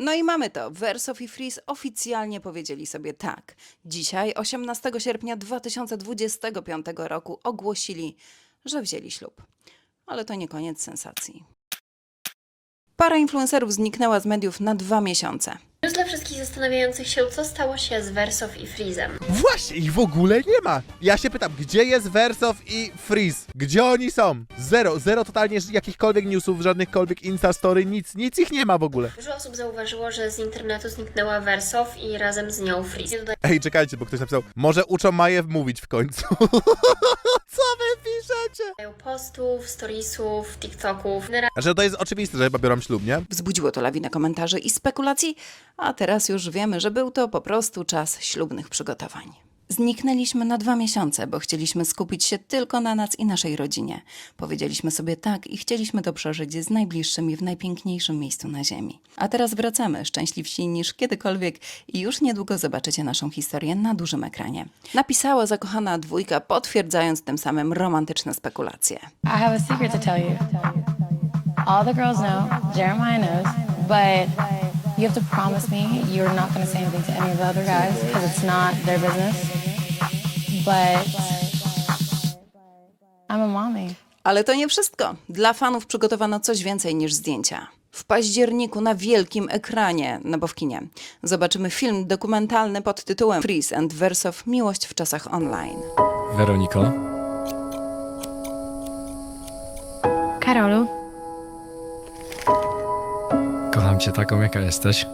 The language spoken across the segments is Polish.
No i mamy to. Wersow i Fris oficjalnie powiedzieli sobie tak. Dzisiaj, 18 sierpnia 2025 roku, ogłosili, że wzięli ślub. Ale to nie koniec sensacji. Para influencerów zniknęła z mediów na dwa miesiące. News dla wszystkich zastanawiających się, co stało się z Wersow i Freezem. Właśnie, ich w ogóle nie ma. Ja się pytam, gdzie jest Wersow i Freeze? Gdzie oni są? Zero, zero totalnie jakichkolwiek newsów, żadnychkolwiek Instastory, nic, nic ich nie ma w ogóle. Dużo osób zauważyło, że z internetu zniknęła Wersow i razem z nią Freeze. Nie Ej, czekajcie, bo ktoś napisał, może uczą Maję mówić w końcu. Co wy piszecie? dodają postów, storiesów, TikToków. Że to jest oczywiste, że chyba biorą ślub, nie? Wzbudziło to lawinę komentarzy i spekulacji, a teraz już wiemy, że był to po prostu czas ślubnych przygotowań. Zniknęliśmy na dwa miesiące, bo chcieliśmy skupić się tylko na nas i naszej rodzinie. Powiedzieliśmy sobie tak i chcieliśmy to przeżyć z najbliższymi w najpiękniejszym miejscu na Ziemi. A teraz wracamy, szczęśliwsi niż kiedykolwiek i już niedługo zobaczycie naszą historię na dużym ekranie. Napisała zakochana dwójka, potwierdzając tym samym romantyczne spekulacje. I have a secret to tell you. All the girls know, Jeremiah knows, but you have to promise me you're not going to say anything to any of the other guys because it's not their business. But I'm a mommy. Ale to nie wszystko. Dla fanów przygotowano coś więcej niż zdjęcia. W październiku na wielkim ekranie, no bo w kinie, zobaczymy film dokumentalny pod tytułem Freeze and Versow Miłość w czasach online. Weroniko, Karolu, cię taką, jaka jesteś.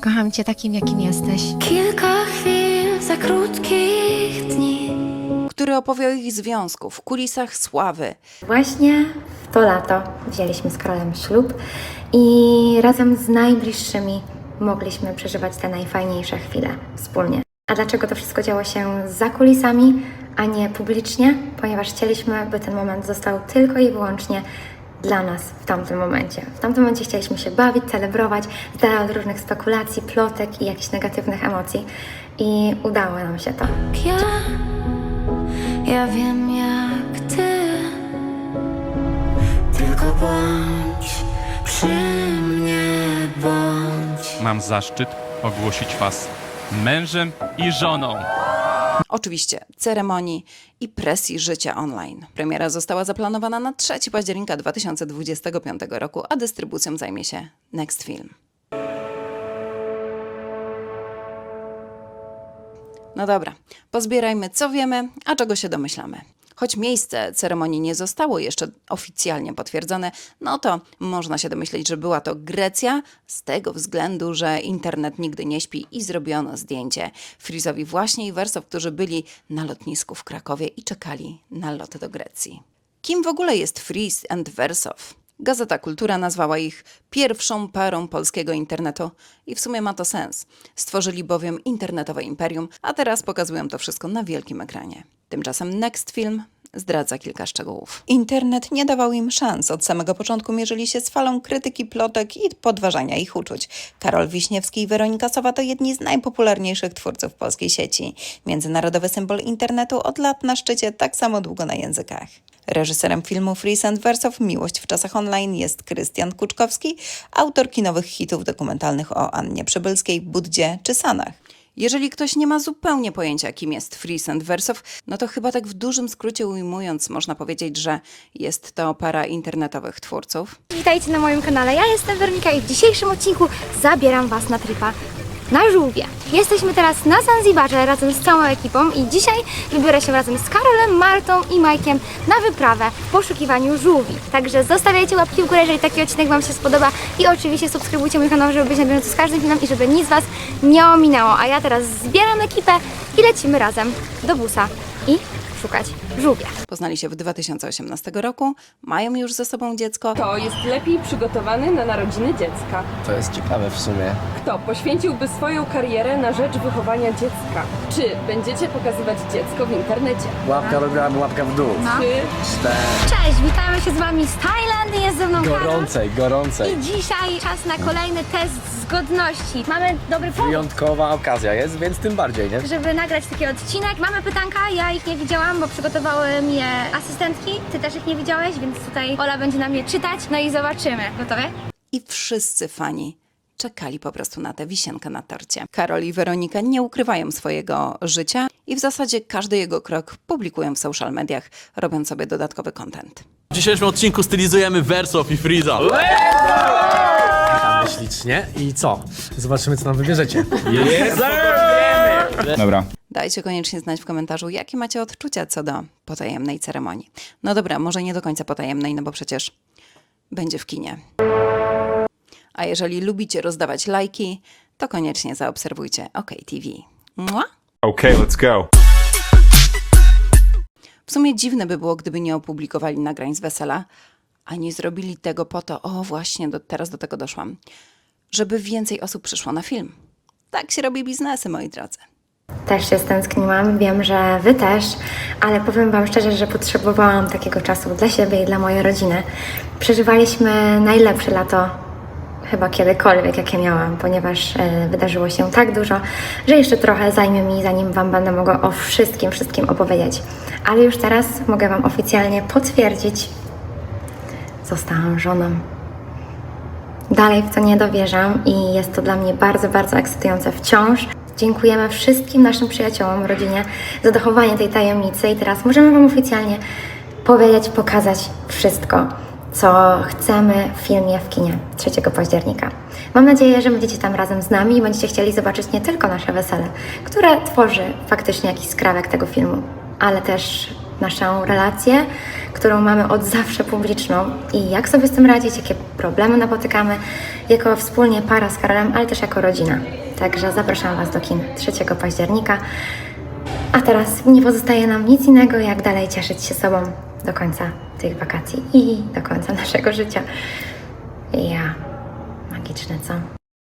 kocham cię takim, jakim jesteś. Kilka chwil za krótkich dni. Który opowie o ich związku w kulisach sławy. Właśnie w to lato wzięliśmy z Karolem ślub i razem z najbliższymi mogliśmy przeżywać te najfajniejsze chwile wspólnie. A dlaczego to wszystko działo się za kulisami, a nie publicznie? Ponieważ chcieliśmy, by ten moment został tylko i wyłącznie dla nas w tamtym momencie. W tamtym momencie chcieliśmy się bawić, celebrować, z dala od różnych spekulacji, plotek i jakichś negatywnych emocji. I udało nam się to. Ja, ja wiem jak ty. Tylko bądź przy mnie, bądź. Mam zaszczyt ogłosić Was mężem i żoną. Oczywiście ceremonii i presji życia online. Premiera została zaplanowana na 3 października 2025 roku, a dystrybucją zajmie się Next Film. No dobra, pozbierajmy co wiemy, a czego się domyślamy. Choć miejsce ceremonii nie zostało jeszcze oficjalnie potwierdzone, no to można się domyśleć, że była to Grecja, z tego względu, że internet nigdy nie śpi i zrobiono zdjęcie Frizowi właśnie i Wersow, którzy byli na lotnisku w Krakowie i czekali na lot do Grecji. Kim w ogóle jest Friz and Wersow? Gazeta Kultura nazwała ich pierwszą parą polskiego internetu i w sumie ma to sens. Stworzyli bowiem internetowe imperium, a teraz pokazują to wszystko na wielkim ekranie. Tymczasem Next Film zdradza kilka szczegółów. Internet nie dawał im szans. Od samego początku mierzyli się z falą krytyki, plotek i podważania ich uczuć. Karol Wiśniewski i Weronika Sowa to jedni z najpopularniejszych twórców polskiej sieci. Międzynarodowy symbol internetu od lat na szczycie, tak samo długo na językach. Reżyserem filmu Freeze and Wersow Miłość w czasach online jest Krystian Kuczkowski, autor kinowych hitów dokumentalnych o Annie Przybylskiej, Buddzie czy Sanach. Jeżeli ktoś nie ma zupełnie pojęcia, kim jest Freeze and Wersow, no to chyba tak w dużym skrócie ujmując, można powiedzieć, że jest to para internetowych twórców. Witajcie na moim kanale, ja jestem Weronika i w dzisiejszym odcinku zabieram Was na tripa na żółwie. Jesteśmy teraz na Zanzibarze razem z całą ekipą i dzisiaj wybiorę się razem z Karolem, Martą i Majkiem na wyprawę w poszukiwaniu żółwi. Także zostawiajcie łapki w górę, jeżeli taki odcinek Wam się spodoba i oczywiście subskrybujcie mój kanał, żeby być na bieżąco z każdym filmem i żeby nic Was nie ominęło. A ja teraz zbieram ekipę i lecimy razem do busa i szukać żółwia. Poznali się w 2018 roku, mają już ze sobą dziecko. Kto jest lepiej przygotowany na narodziny dziecka? To jest ciekawe w sumie. Kto poświęciłby swoją karierę na rzecz wychowania dziecka? Czy będziecie pokazywać dziecko w internecie? Łapka do góry, łapka w dół. Czy Cztery. Cześć, witamy się z Wami z Tajlandii, jest ze mną Karol. Gorącej, gorącej. I dzisiaj czas na kolejny test zgodności. Mamy dobry powód, Wyjątkowa okazja jest, więc tym bardziej, nie? żeby nagrać taki odcinek. Mamy pytanka, ja ich nie widziałam, bo przygotowały je asystentki. Ty też ich nie widziałeś, więc tutaj Ola będzie na mnie czytać. No i zobaczymy. Gotowe? I wszyscy fani czekali po prostu na tę wisienkę na torcie. Karol i Weronika nie ukrywają swojego życia i w zasadzie każdy jego krok publikują w social mediach, robiąc sobie dodatkowy content. W dzisiejszym odcinku stylizujemy Wersow i Freeza. Ślicznie. I co? Zobaczymy, co nam wybierzecie. Dobra. Dajcie koniecznie znać w komentarzu, jakie macie odczucia co do potajemnej ceremonii. No dobra, może nie do końca potajemnej, no bo przecież będzie w kinie. A jeżeli lubicie rozdawać lajki, to koniecznie zaobserwujcie OK TV. Mua! Okay, let's go. W sumie dziwne by było, gdyby nie opublikowali nagrań z wesela, a nie zrobili tego po to, o właśnie, do, teraz do tego doszłam, żeby więcej osób przyszło na film. Tak się robi biznesy, moi drodzy. Też się stęskniłam, wiem, że Wy też, ale powiem Wam szczerze, że potrzebowałam takiego czasu dla siebie i dla mojej rodziny. Przeżywaliśmy najlepsze lato chyba kiedykolwiek, jakie miałam, ponieważ e, wydarzyło się tak dużo, że jeszcze trochę zajmie mi, zanim Wam będę mogła o wszystkim, wszystkim opowiedzieć. Ale już teraz mogę Wam oficjalnie potwierdzić, zostałam żoną. Dalej w to nie dowierzam i jest to dla mnie bardzo, bardzo ekscytujące wciąż. Dziękujemy wszystkim naszym przyjaciołom, rodzinie za dochowanie tej tajemnicy i teraz możemy Wam oficjalnie powiedzieć, pokazać wszystko, co chcemy w filmie w kinie 3 października. Mam nadzieję, że będziecie tam razem z nami i będziecie chcieli zobaczyć nie tylko nasze wesele, które tworzy faktycznie jakiś skrawek tego filmu, ale też naszą relację, którą mamy od zawsze publiczną i jak sobie z tym radzić, jakie problemy napotykamy jako wspólnie para z Karolem, ale też jako rodzina. Także zapraszam Was do kin 3 października. A teraz nie pozostaje nam nic innego, jak dalej cieszyć się sobą do końca tych wakacji i do końca naszego życia. Ja. Magiczne, co?